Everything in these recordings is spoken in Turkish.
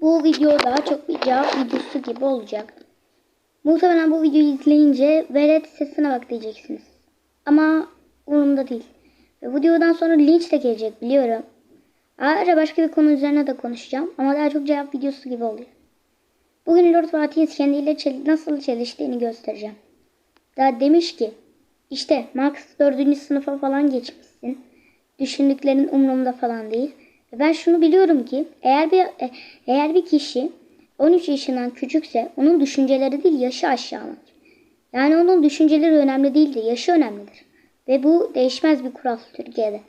Bu video daha çok bir cevap videosu gibi olacak. Muhtemelen bu videoyu izleyince velet sesine bak diyeceksiniz. Ama umurumda değil. Ve videodan sonra linç de gelecek biliyorum. Ayrıca başka bir konu üzerine de konuşacağım. Ama daha çok cevap videosu gibi oluyor. Bugün Lord Fatih'in kendiyle çel- nasıl çeliştiğini göstereceğim. Daha demiş ki işte Max 4. sınıfa falan geçmişsin. Düşündüklerin umurumda falan değil. Ben şunu biliyorum ki eğer bir e- eğer bir kişi 13 yaşından küçükse onun düşünceleri değil yaşı aşağılanır. Yani onun düşünceleri önemli değildir, yaşı önemlidir. Ve bu değişmez bir kural Türkiye'de.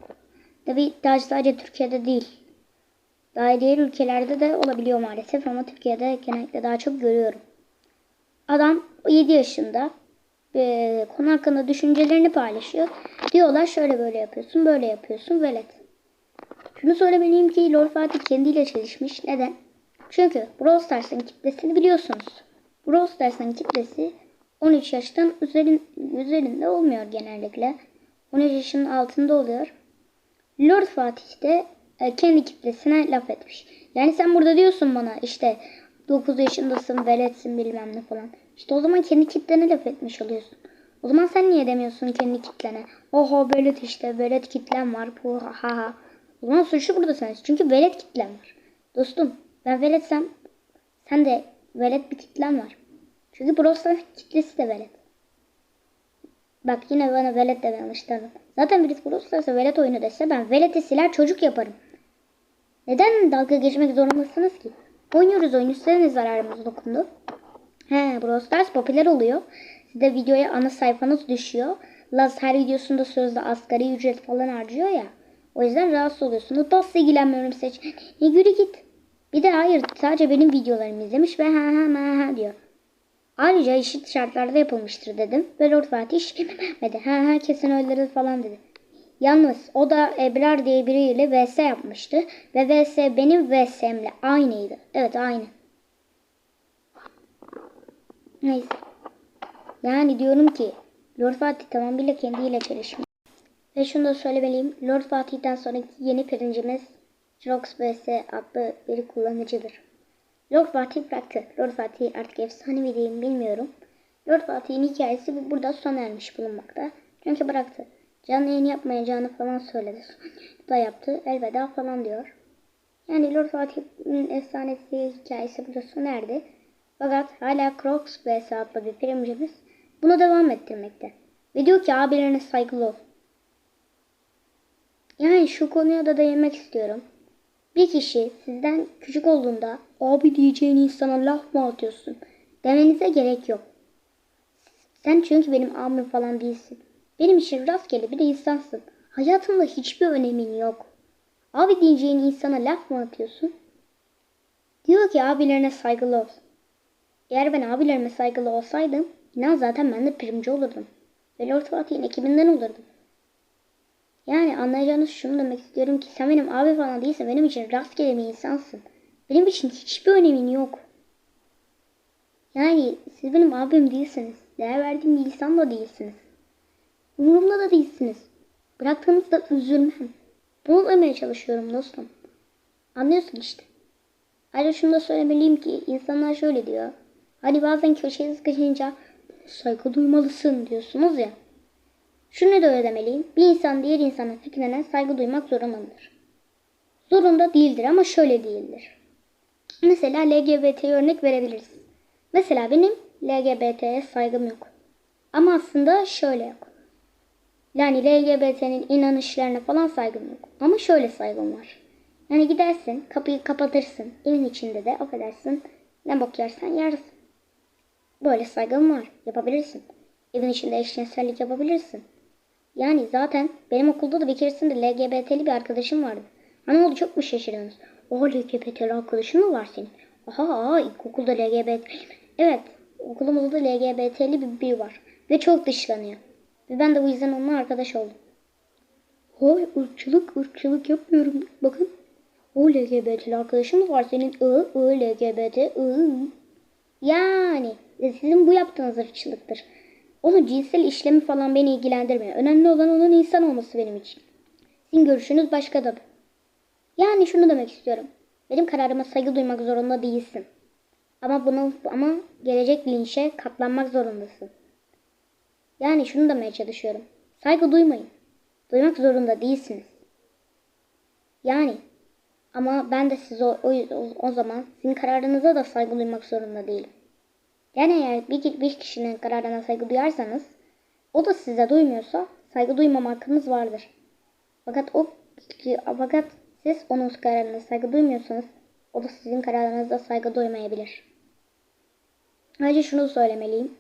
Tabi sadece Türkiye'de değil. Daha diğer ülkelerde de olabiliyor maalesef ama Türkiye'de genellikle daha çok görüyorum. Adam 7 yaşında e, konu hakkında düşüncelerini paylaşıyor. Diyorlar şöyle böyle yapıyorsun, böyle yapıyorsun, velet. Şunu söylemeliyim ki Lord Fatih kendiyle çelişmiş. Neden? Çünkü Brawl Stars'ın kitlesini biliyorsunuz. Brawl Stars'ın kitlesi 13 yaştan üzerin, üzerinde olmuyor genellikle. 13 yaşının altında oluyor. Lord Fatih de e, kendi kitlesine laf etmiş. Yani sen burada diyorsun bana işte 9 yaşındasın, veletsin bilmem ne falan. İşte o zaman kendi kitlene laf etmiş oluyorsun. O zaman sen niye demiyorsun kendi kitlene? Oho velet işte, velet kitlem var. Bu ha ha. O zaman suçlu burada sensin. Çünkü velet kitlem var. Dostum ben veletsem sen de velet bir kitlen var. Çünkü Brawl kitlesi de velet. Bak yine bana velet de yanlış. Zaten birisi Brawl velet oyunu dese ben veleti siler çocuk yaparım. Neden dalga geçmek zorundasınız ki? Oynuyoruz oyunu size ne zararımız dokundu? He Brawl Stars popüler oluyor. Size videoya ana sayfanız düşüyor. Laz her videosunda sözde asgari ücret falan harcıyor ya. O yüzden rahatsız oluyorsunuz. Nasıl ilgilenmiyorum seç. Ne yürü git. Bir de hayır sadece benim videolarımı izlemiş ve ha ha ha ha diyor. Ayrıca eşit şartlarda yapılmıştır dedim. Ve Lord Fatih hiç demedi. Ha ha kesin öyledir falan dedi. Yalnız o da Ebrar diye biriyle vs yapmıştı. Ve vs benim vs'mle aynıydı. Evet aynı. Neyse. Yani diyorum ki Lord Fatih tamamıyla kendiyle çelişmiş. Ve şunu da söylemeliyim. Lord Fatih'ten sonraki yeni pirincimiz Jox vs adlı bir kullanıcıdır. Lord Fatih bıraktı. Lord Fatih artık efsane mi diyeyim bilmiyorum. Lord Fatih'in hikayesi burada sona ermiş bulunmakta. Çünkü bıraktı. Canlı yayın yapmayacağını falan söyledi. da yaptı. Elveda falan diyor. Yani Lord Fatih'in efsanesi hikayesi burada sona erdi. Fakat hala Crocs vs adlı bir primcimiz bunu devam ettirmekte. Ve diyor ki abilerine saygılı ol. Yani şu konuya da değinmek istiyorum. Bir kişi sizden küçük olduğunda abi diyeceğin insana laf mı atıyorsun demenize gerek yok. Sen çünkü benim abim falan değilsin. Benim için rastgele bir insansın. Hayatımda hiçbir önemin yok. Abi diyeceğin insana laf mı atıyorsun? Diyor ki abilerine saygılı ol. Eğer ben abilerime saygılı olsaydım inan zaten ben de primci olurdum. Ve Lord Fatih'in ekibinden olurdum. Yani anlayacağınız şunu demek istiyorum ki sen benim abi falan değilsen benim için rastgele bir insansın. Benim için hiçbir önemin yok. Yani siz benim abim değilsiniz. Değer verdiğim bir insan da değilsiniz. Umurumda da değilsiniz. Bıraktığınızda üzülmem. Bunu demeye çalışıyorum dostum. Anlıyorsun işte. Ayrıca şunu da söylemeliyim ki insanlar şöyle diyor. Hani bazen köşeye sıkışınca saygı duymalısın diyorsunuz ya. Şunu da öyle demeliyim. Bir insan diğer insanın fikrine saygı duymak zorundadır. Zorunda değildir ama şöyle değildir. Mesela LGBT örnek verebiliriz. Mesela benim LGBT'ye saygım yok. Ama aslında şöyle yok. Yani LGBT'nin inanışlarına falan saygım yok. Ama şöyle saygım var. Yani gidersin, kapıyı kapatırsın. Evin içinde de affedersin. Ne bok yersen yersin. Böyle saygım var. Yapabilirsin. Evin içinde eşcinsellik yapabilirsin. Yani zaten benim okulda da bir keresinde LGBT'li bir arkadaşım vardı. Ana oldu çok mu şaşırıyorsunuz? O LGBT'li arkadaşın mı var senin? Aha, ilkokulda LGBT. Evet okulumuzda LGBT'li bir biri var. Ve çok dışlanıyor. Ve ben de bu yüzden onunla arkadaş oldum. Hayır ırkçılık ırkçılık yapmıyorum. Bakın. O LGBT'li arkadaşın var senin. I, I, LGBT, I. Yani sizin bu yaptığınız ırkçılıktır. Onun cinsel işlemi falan beni ilgilendirmiyor. Önemli olan onun insan olması benim için. Sizin görüşünüz başka da. Yani şunu demek istiyorum. Benim kararıma saygı duymak zorunda değilsin. Ama bunu ama gelecek linçe katlanmak zorundasın. Yani şunu demeye çalışıyorum. Saygı duymayın. Duymak zorunda değilsiniz. Yani ama ben de size o, o, o zaman sizin kararınıza da saygı duymak zorunda değilim. Yani eğer bir, bir kişinin kararına saygı duyarsanız o da size duymuyorsa saygı duymama hakkınız vardır. Fakat o fakat siz onun kararına saygı duymuyorsanız o da sizin kararınıza saygı duymayabilir. Ayrıca şunu söylemeliyim.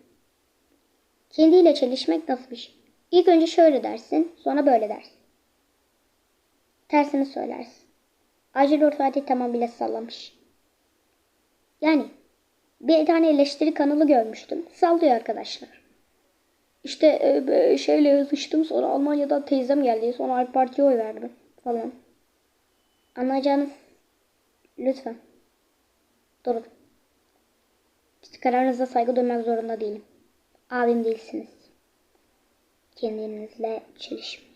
Kendiyle çelişmek nasıl bir şey? İlk önce şöyle dersin, sonra böyle dersin. Tersini söylersin. Acil Fatih tamamıyla sallamış. Yani bir tane eleştiri kanalı görmüştüm. Sallıyor arkadaşlar. İşte e, şeyle yazıştım sonra Almanya'dan teyzem geldi. Sonra AK Parti'ye oy verdim falan. Anlayacağınız lütfen. Durun. Kararınıza saygı duymak zorunda değilim. Abim değilsiniz. Kendinizle çelişmeyin.